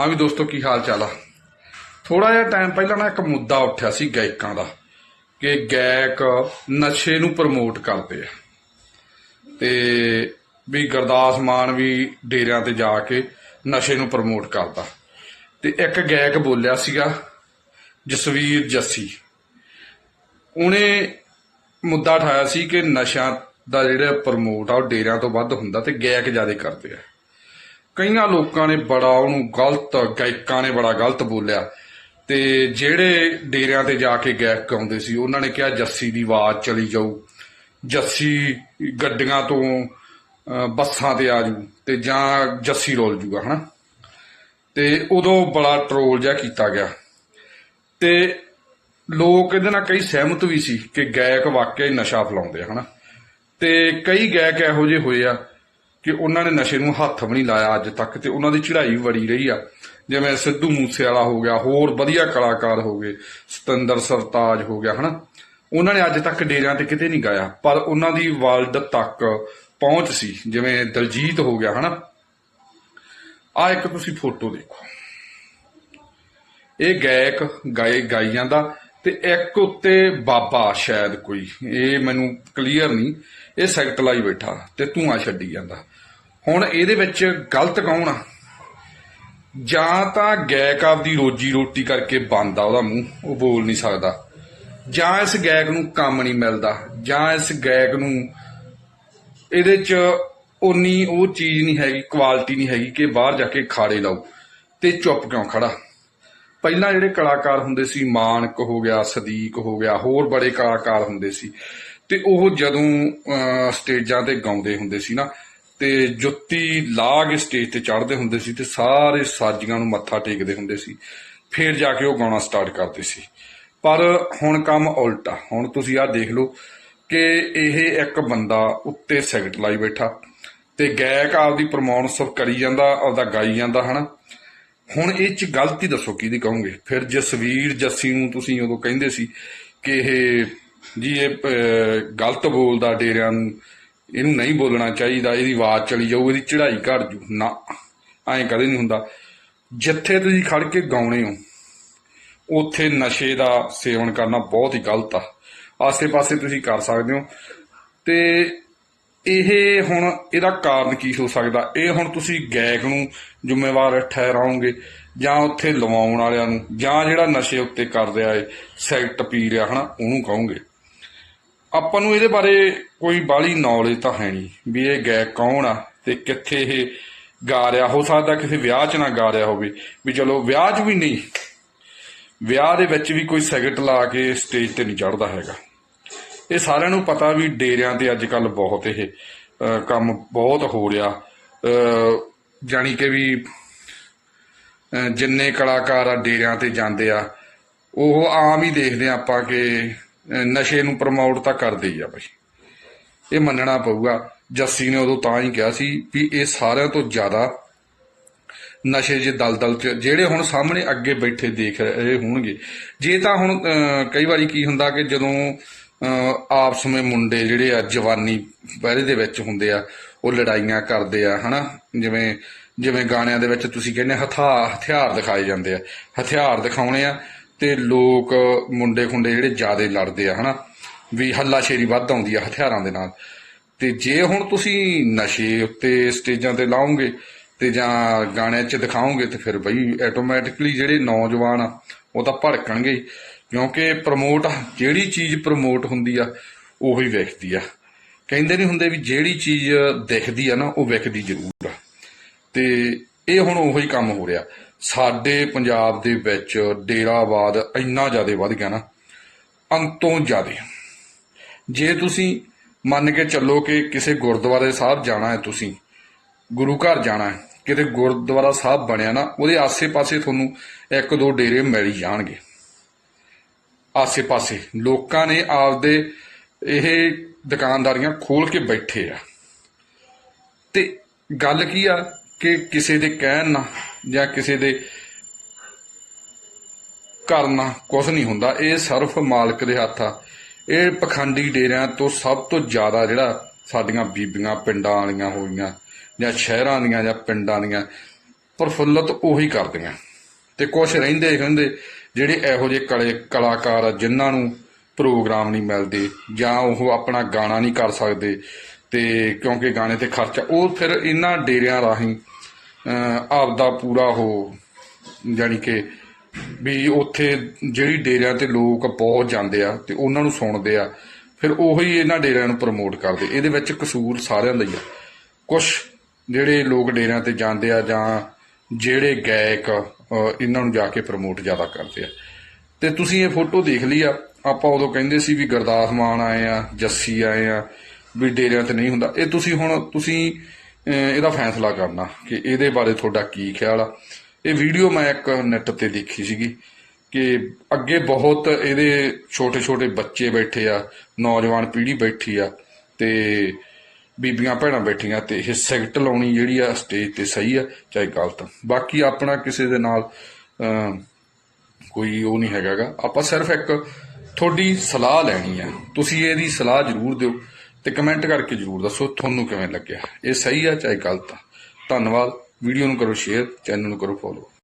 ਹਾਂ ਵੀ ਦੋਸਤੋ, ਕੀ ਹਾਲ ਚਾਲ ਆ? ਥੋੜਾ ਜਿਹਾ ਟਾਈਮ ਪਹਿਲਾਂ ਨਾ ਇੱਕ ਮੁੱਦਾ ਉੱਠਿਆ ਸੀ ਗਾਇਕਾਂ ਦਾ ਕਿ ਗਾਇਕ ਨਸ਼ੇ ਨੂੰ ਪ੍ਰਮੋਟ ਕਰਦੇ ਆ। ਤੇ ਵੀ ਗੁਰਦਾਸ ਮਾਨ ਵੀ ਡੇਰਿਆਂ ਤੇ ਜਾ ਕੇ ਨਸ਼ੇ ਨੂੰ ਪ੍ਰਮੋਟ ਕਰਦਾ। ਤੇ ਇੱਕ ਗਾਇਕ ਬੋਲਿਆ ਸੀਗਾ, ਜਸਵੀਰ ਜੱਸੀ। ਉਹਨੇ ਮੁੱਦਾ ਉਠਾਇਆ ਸੀ ਕਿ ਨਸ਼ਾ ਦਾ ਜਿਹੜਾ ਪ੍ਰਮੋਟ ਆ ਉਹ ਡੇਰਿਆਂ ਤੋਂ ਵੱਧ ਹੁੰਦਾ ਤੇ ਗਾਇਕ ਜ਼ਿਆਦਾ ਕਰਦੇ ਆ। ਕਈਆਂ ਲੋਕਾਂ ਨੇ ਬੜਾ ਉਹਨੂੰ ਗਲਤ ਗਾਇਕਾਂ ਨੇ ਬੜਾ ਗਲਤ ਬੋਲਿਆ। ਤੇ ਜਿਹੜੇ ਡੇਰਿਆਂ ਤੇ ਜਾ ਕੇ ਗਾਇਕ ਗਾਉਂਦੇ ਸੀ, ਉਹਨਾਂ ਨੇ ਕਿਹਾ ਜੱਸੀ ਦੀ ਆਵਾਜ਼ ਚਲੀ ਜਾਊ, ਜੱਸੀ ਗੱਡੀਆਂ ਤੋਂ ਬੱਸਾਂ ਤੇ ਆ ਜੂ ਤੇ ਜਾਂ ਜੱਸੀ ਰੋਲ ਜੂਗਾ, ਹਨਾ? ਤੇ ਉਦੋਂ ਬੜਾ ਟਰੋਲ ਜਿਹਾ ਕੀਤਾ ਗਿਆ। ਤੇ ਲੋਕ ਇਹਦੇ ਨਾਲ ਕਈ ਸਹਿਮਤ ਵੀ ਸੀ ਕਿ ਗਾਇਕ ਵਾਕਿਆ ਹੀ ਨਸ਼ਾ ਫਲਾਉਂਦੇ ਆ, ਹਨਾ? ਤੇ ਕਈ ਗਾਇਕ ਇਹੋ ਜਿਹੇ ਹੋਏ ਆ ਕਿ ਉਹਨਾਂ ਨੇ ਨਸ਼ੇ ਨੂੰ ਹੱਥ ਵੀ ਨਹੀਂ ਲਾਇਆ ਅੱਜ ਤੱਕ ਤੇ ਉਹਨਾਂ ਦੀ ਚੜ੍ਹਾਈ ਬੜੀ ਰਹੀ ਆ। ਜਿਵੇਂ ਸਿੱਧੂ ਮੂਸੇ ਵਾਲਾ ਹੋ ਗਿਆ, ਹੋਰ ਵਧੀਆ ਕਲਾਕਾਰ ਹੋ ਗਏ, ਸਤਿੰਦਰ ਸਰਤਾਜ ਹੋ ਗਿਆ, ਹਨਾ? ਉਹਨਾਂ ਨੇ ਅੱਜ ਤੱਕ ਡੇਰਿਆਂ ਤੇ ਕਿਤੇ ਨਹੀਂ ਗਾਇਆ, ਪਰ ਉਹਨਾਂ ਦੀ ਵਰਲਡ ਤੱਕ ਪਹੁੰਚ ਸੀ, ਜਿਵੇਂ ਦਲਜੀਤ ਹੋ ਗਿਆ, ਹਨਾ? ਆ ਇੱਕ ਤੁਸੀਂ ਫੋਟੋ ਦੇਖੋ। ਇਹ ਗਾਇਕ ਗਾਏ ਗਾਈ ਜਾਂਦਾ ਤੇ ਇੱਕ ਉੱਤੇ ਬਾਬਾ ਸ਼ਾਇਦ ਕੋਈ, ਇਹ ਮੈਨੂੰ ਕਲੀਅਰ ਨਹੀਂ, ਇਹ ਸੈਕਟ ਲਾਈ ਬੈਠਾ ਤੇ ਧੂਆਂ ਛੱਡੀ ਜਾਂਦਾ। ਹੁਣ ਇਹਦੇ ਵਿੱਚ ਗਲਤ ਕੌਣ ਆ? ਜਾਂ ਤਾਂ ਗਾਇਕ ਆਪਦੀ ਰੋਜੀ ਰੋਟੀ ਕਰਕੇ ਬੰਦ ਆ ਉਹਦਾ ਮੂੰਹ ਉਹ ਬੋਲ ਨਹੀਂ ਸਕਦਾ। ਜਾਂ ਇਸ ਗਾਇਕ ਨੂੰ ਕੰਮ ਨਹੀਂ ਮਿਲਦਾ ਜਾਂ ਇਸ ਗਾਇਕ ਨੂੰ ਇਹਦੇ ਚ ਉਨੀ ਉਹ ਚੀਜ਼ ਨਹੀਂ ਹੈਗੀ ਕੁਆਲਿਟੀ ਨਹੀਂ ਹੈਗੀ ਕਿ ਬਾਹਰ ਜਾ ਕੇ ਖਾੜੇ ਲਾਓ ਤੇ ਚੁੱਪ ਕਿਉਂ ਖੜਾ? ਪਹਿਲਾਂ ਜਿਹੜੇ ਕਲਾਕਾਰ ਹੁੰਦੇ ਸੀ ਮਾਨਕ ਹੋ ਗਿਆ ਸਦੀਕ ਹੋ ਗਿਆ ਹੋਰ ਬੜੇ ਕਲਾਕਾਰ ਹੁੰਦੇ ਸੀ। ਤੇ ਉਹ ਜਦੋਂ ਅਹ, ਸਟੇਜਾਂ ਤੇ ਗਾਉਂਦੇ ਹੁੰਦੇ ਸੀ ਨਾ ਤੇ ਜੁੱਤੀ ਲਾ ਕੇ ਸਟੇਜ ਤੇ ਚੜ੍ਹਦੇ ਹੁੰਦੇ ਸੀ ਤੇ ਸਾਰੇ ਸਾਜੀਆਂ ਨੂੰ ਮੱਥਾ ਟੇਕਦੇ ਹੁੰਦੇ ਸੀ। ਫਿਰ ਜਾ ਕੇ ਉਹ ਗਾਉਣਾ ਸਟਾਰਟ ਕਰਦੇ ਸੀ। ਪਰ ਹੁਣ ਕੰਮ ਉਲਟਾ। ਹੁਣ ਤੁਸੀਂ ਆਹ ਦੇਖ ਲਓ ਕਿ ਇਹ ਇੱਕ ਬੰਦਾ ਉੱਤੇ ਸਿਗਰਟ ਲਾਈ ਬੈਠਾ ਤੇ ਗਾਇਕ ਆਪਦੀ ਪਰਮਾਨਸ ਕਰੀ ਜਾਂਦਾ, ਆਪਦਾ ਗਾਈ ਜਾਂਦਾ, ਹਨਾ? ਹੁਣ ਇਹ ਚ ਗਲਤੀ ਦੱਸੋ, ਕਿਹਦੀ ਕਹੋਗੇ? ਫਿਰ ਜਸਵੀਰ ਜੱਸੀ ਨੂੰ ਤੁਸੀਂ ਉਦੋਂ ਕਹਿੰਦੇ ਸੀ ਕਿ ਇਹ, ਜੀ ਇਹ ਗਲਤ ਬੋਲਦਾ ਡੇਰਿਆਂ ਨੂੰ। ਇਹਨੂੰ ਨਹੀਂ ਬੋਲਣਾ ਚਾਹੀਦਾ, ਇਹਦੀ ਆਵਾਜ਼ ਚਲੀ ਜਾਊ, ਇਹਦੀ ਚੜ੍ਹਾਈ ਘਟ ਜੂ। ਨਾ, ਐਂ ਕਦੇ ਨਹੀਂ ਹੁੰਦਾ। ਜਿੱਥੇ ਤੁਸੀਂ ਖੜ ਕੇ ਗਾਉਣੇ ਹੋ, ਉੱਥੇ ਨਸ਼ੇ ਦਾ ਸੇਵਨ ਕਰਨਾ ਬਹੁਤ ਹੀ ਗਲਤ ਆ। ਆਸੇ-ਪਾਸੇ ਤੁਸੀਂ ਕਰ ਸਕਦੇ ਹੋ। ਤੇ ਇਹ ਹੁਣ ਇਹਦਾ ਕਾਰਨ ਕੀ ਹੋ ਸਕਦਾ? ਇਹ ਹੁਣ ਤੁਸੀਂ ਗਾਇਕ ਨੂੰ ਜ਼ਿੰਮੇਵਾਰ ਠਹਿਰਾਓਗੇ ਜਾਂ ਉੱਥੇ ਲਵਾਉਣ ਵਾਲਿਆਂ ਨੂੰ, ਜਾਂ ਜਿਹੜਾ ਨਸ਼ੇ ਉੱਤੇ ਕਰ ਰਿਹਾ ਏ ਸਿਗਰਟ ਪੀ ਰਿਹਾ, ਹਨਾ, ਉਹਨੂੰ ਕਹੋਗੇ। ਆਪਾਂ ਨੂੰ ਇਹਦੇ ਬਾਰੇ ਕੋਈ ਬਾਹਲੀ ਨੌਲੇਜ ਤਾਂ ਹੈ ਨਹੀਂ ਵੀ ਇਹ ਗਾਇਕ ਕੌਣ ਆ ਤੇ ਕਿੱਥੇ ਇਹ ਗਾ ਰਿਹਾ। ਹੋ ਸਕਦਾ ਕਿਸੇ ਵਿਆਹ 'ਚ ਨਾ ਗਾ ਰਿਹਾ ਹੋਵੇ ਵੀ ਚਲੋ ਵਿਆਹ 'ਚ ਵੀ ਨਹੀਂ ਵਿਆਹ ਦੇ ਵਿੱਚ ਵੀ ਕੋਈ ਸਿਗਰਟ ਲਾ ਕੇ ਸਟੇਜ ਤੇ ਨਹੀਂ ਚੜਦਾ ਹੈਗਾ। ਇਹ ਸਾਰਿਆਂ ਨੂੰ ਪਤਾ ਵੀ ਡੇਰਿਆਂ ਤੇ ਅੱਜ ਕੱਲ ਬਹੁਤ ਇਹ ਕੰਮ ਬਹੁਤ ਹੋ ਰਿਹਾ। ਅਹ, ਜਾਣੀ ਕਿ ਵੀ ਜਿੰਨੇ ਕਲਾਕਾਰ ਆ ਡੇਰਿਆਂ ਤੇ ਜਾਂਦੇ ਆ ਉਹ ਆਮ ਹੀ ਦੇਖਦੇ ਆ ਆਪਾਂ ਕਿ ਨਸ਼ੇ ਨੂੰ ਪ੍ਰਮੋਟ ਤਾਂ ਕਰਦੇ ਹੀ ਆ ਬਈ ਇਹ ਮੰਨਣਾ ਪਊਗਾ। ਜੱਸੀ ਨੇ ਉਦੋਂ ਤਾਂ ਹੀ ਕਿਹਾ ਸੀ ਵੀ ਇਹ ਸਾਰਿਆਂ ਤੋਂ ਜ਼ਿਆਦਾ ਨਸ਼ੇ ਜੇ ਦਲਦਲ ਚ ਜਿਹੜੇ ਹੁਣ ਸਾਹਮਣੇ ਅੱਗੇ ਬੈਠੇ ਦੇਖ ਰਹੇ ਹੋਣਗੇ। ਜੇ ਤਾਂ ਹੁਣ ਅਹ, ਕਈ ਵਾਰੀ ਕੀ ਹੁੰਦਾ ਕਿ ਜਦੋਂ ਅਹ, ਆਪਸ ਵਿੱਚ ਮੁੰਡੇ ਜਿਹੜੇ ਆ ਜਵਾਨੀ ਪਹਿਰੇ ਦੇ ਵਿੱਚ ਹੁੰਦੇ ਆ ਉਹ ਲੜਾਈਆਂ ਕਰਦੇ ਆ ਹਨਾ? ਜਿਵੇਂ ਜਿਵੇਂ ਗਾਣਿਆਂ ਦੇ ਵਿੱਚ ਤੁਸੀਂ ਕਹਿੰਦੇ ਹਥਾ ਹਥਿਆਰ ਦਿਖਾਏ ਜਾਂਦੇ ਆ। ਹਥਿਆਰ ਦਿਖਾਉਣੇ ਆ। ਤੇ ਲੋਕ ਮੁੰਡੇ ਖੁੰਡੇ ਜਿਹੜੇ ਜ਼ਿਆਦੇ ਲੜਦੇ ਆ, ਹਨਾ? ਵੀ ਹੱਲਾਸ਼ੇਰੀ ਵੱਧ ਆਉਂਦੀ ਆ ਹਥਿਆਰਾਂ ਦੇ ਨਾਲ। ਤੇ ਜੇ ਹੁਣ ਤੁਸੀਂ ਨਸ਼ੇ ਉੱਤੇ ਸਟੇਜਾਂ ਤੇ ਲਾਉਂਗੇ ਤੇ ਜਾਂ ਗਾਣਿਆਂ 'ਚ ਦਿਖਾਓਗੇ ਤੇ ਫਿਰ ਬਈ ਆਟੋਮੈਟਿਕਲੀ ਜਿਹੜੇ ਨੌਜਵਾਨ ਆ, ਉਹ ਤਾਂ ਭੜਕਣਗੇ ਕਿਉਂਕਿ ਪ੍ਰਮੋਟ ਜਿਹੜੀ ਚੀਜ਼ ਪ੍ਰਮੋਟ ਹੁੰਦੀ ਆ, ਉਹੀ ਵਿਕਦੀ ਆ। ਕਹਿੰਦੇ ਨਹੀਂ ਹੁੰਦੇ ਵੀ ਜਿਹੜੀ ਚੀਜ਼ ਦਿਖਦੀ ਆ ਨਾ, ਉਹ ਵਿਕਦੀ ਜ਼ਰੂਰ ਆ। ਤੇ ਇਹ ਹੁਣ ਉਹੀ ਕੰਮ ਹੋ ਰਿਹਾ। ਸਾਡੇ ਪੰਜਾਬ ਦੇ ਵਿੱਚ ਡੇਰਾਵਾਦ ਇੰਨਾ ਜ਼ਿਆਦਾ ਵੱਧ ਗਿਆ ਨਾ, ਅੰਤੋਂ ਜ਼ਿਆਦਾ। ਜੇ ਤੁਸੀਂ ਮੰਨ ਕੇ ਚੱਲੋ ਕਿ ਕਿਸੇ ਗੁਰਦੁਆਰੇ ਸਾਹਿਬ ਜਾਣਾ ਹੈ ਤੁਸੀਂ, ਗੁਰੂ ਘਰ ਜਾਣਾ ਹੈ, ਕਿਤੇ ਗੁਰਦੁਆਰਾ ਸਾਹਿਬ ਬਣਿਆ ਨਾ, ਉਹਦੇ ਆਸੇ-ਪਾਸੇ ਤੁਹਾਨੂੰ ਇੱਕ ਦੋ ਡੇਰੇ ਮਿਲ ਜਾਣਗੇ। ਆਸੇ-ਪਾਸੇ ਲੋਕਾਂ ਨੇ ਆਪਦੇ ਇਹ ਦੁਕਾਨਦਾਰੀਆਂ ਖੋਲ ਕੇ ਬੈਠੇ ਆ। ਤੇ ਗੱਲ ਕੀ ਆ ਕਿ ਕਿਸੇ ਦੇ ਕਹਿਣ ਨਾਲ ਜਾਂ ਕਿਸੇ ਦੇ ਕਰਨਾ ਕੁਝ ਨਹੀਂ ਹੁੰਦਾ। ਇਹ ਸਿਰਫ ਮਾਲਕ ਦੇ ਹੱਥ ਆ। ਇਹ ਪਖੰਡੀ ਡੇਰਿਆਂ ਤੋਂ ਸਭ ਤੋਂ ਜ਼ਿਆਦਾ ਜਿਹੜਾ ਸਾਡੀਆਂ ਬੀਬੀਆਂ, ਪਿੰਡਾਂ ਵਾਲੀਆਂ ਹੋਈਆਂ ਜਾਂ ਸ਼ਹਿਰਾਂ ਦੀਆਂ ਜਾਂ ਪਿੰਡਾਂ ਦੀਆਂ, ਪ੍ਰਫੁੱਲਤ ਉਹੀ ਕਰਦੀਆਂ। ਤੇ ਕੁਝ ਰਹਿੰਦੇ ਕਹਿੰਦੇ ਜਿਹੜੇ ਇਹੋ ਜਿਹੇ ਕਲੇ ਕਲਾਕਾਰ ਆ, ਜਿਨ੍ਹਾਂ ਨੂੰ ਪ੍ਰੋਗਰਾਮ ਨਹੀਂ ਮਿਲਦੇ ਜਾਂ ਉਹ ਆਪਣਾ ਗਾਣਾ ਨਹੀਂ ਕਰ ਸਕਦੇ ਤੇ ਕਿਉਂਕਿ ਗਾਣੇ ਤੇ ਖਰਚਾ, ਉਹ ਫਿਰ ਇਹਨਾਂ ਡੇਰਿਆਂ ਰਾਹੀਂ ਆਪਦਾ ਪੂਰਾ ਹੋ ਜਾਣੀ ਕਿ ਵੀ ਉੱਥੇ ਜਿਹੜੀ ਡੇਰਿਆਂ ਤੇ ਲੋਕ ਬਹੁਤ ਜਾਂਦੇ ਆ ਤੇ ਉਹਨਾਂ ਨੂੰ ਸੁਣਦੇ ਆ, ਫਿਰ ਉਹੀ ਇਹਨਾਂ ਡੇਰਿਆਂ ਨੂੰ ਪ੍ਰਮੋਟ ਕਰਦੇ। ਇਹਦੇ ਵਿੱਚ ਕਸੂਰ ਸਾਰਿਆਂ ਦਾ ਹੀ ਆ। ਕੁਝ ਜਿਹੜੇ ਲੋਕ ਡੇਰਿਆਂ ਤੇ ਜਾਂਦੇ ਆ ਜਾਂ ਜਿਹੜੇ ਗਾਇਕ ਇਹਨਾਂ ਨੂੰ ਜਾ ਕੇ ਪ੍ਰਮੋਟ ਜ਼ਿਆਦਾ ਕਰਦੇ ਆ। ਤੇ ਤੁਸੀਂ ਇਹ ਫੋਟੋ ਦੇਖ ਲਈ ਆ, ਆਪਾਂ ਉਦੋਂ ਕਹਿੰਦੇ ਸੀ ਵੀ ਗੁਰਦਾਸ ਮਾਨ ਆਏ ਆ, ਜੱਸੀ ਆਏ ਆ, ਵੀ ਡੇਰਿਆਂ ਤੇ ਨਹੀਂ ਹੁੰਦਾ। ਇਹ ਤੁਸੀਂ ਹੁਣ, ਤੁਸੀਂ ਇਹਦਾ ਫੈਸਲਾ ਕਰਨਾ ਕਿ ਇਹਦੇ ਬਾਰੇ ਤੁਹਾਡਾ ਕੀ ਖਿਆਲ ਆ। ਇਹ ਵੀਡੀਓ ਮੈਂ ਇੱਕ ਨੈਟ ਤੇ ਦੇਖੀ ਸੀਗੀ ਕਿ ਅੱਗੇ ਬਹੁਤ ਇਹਦੇ ਛੋਟੇ ਛੋਟੇ ਬੱਚੇ ਬੈਠੇ ਆ ਨੌਜਵਾਨ ਪੀੜ੍ਹੀ ਬੈਠੀ ਆ ਤੇ ਬੀਬੀਆਂ ਭੈਣਾਂ ਬੈਠੀਆਂ ਤੇ ਇਹ ਸਿਗਟ ਲਾਉਣੀ ਜਿਹੜੀ ਆ ਸਟੇਜ ਤੇ ਸਹੀ ਆ ਚਾਹੇ ਗਲਤ ਬਾਕੀ ਆਪਣਾ ਕਿਸੇ ਦੇ ਨਾਲ ਅਮ, ਕੋਈ ਉਹ ਨਹੀਂ ਹੈਗਾਗਾ। ਆਪਾਂ ਸਿਰਫ ਇੱਕ ਤੁਹਾਡੀ ਸਲਾਹ ਲੈਣੀ ਆ। ਤੁਸੀਂ ਇਹਦੀ ਸਲਾਹ ਜ਼ਰੂਰ ਦਿਓ। ਤੇ ਕਮੈਂਟ ਕਰਕੇ ਜ਼ਰੂਰ ਦੱਸੋ ਤੁਹਾਨੂੰ ਕਿਵੇਂ ਲੱਗਿਆ। ਇਹ ਸਹੀ ਆ ਚਾਹੇ ਗਲਤ ਆ। ਧੰਨਵਾਦ। ਵੀਡੀਓ ਨੂੰ ਕਰੋ ਸ਼ੇਅਰ ਚੈਨਲ ਨੂੰ ਕਰੋ ਫੋਲੋ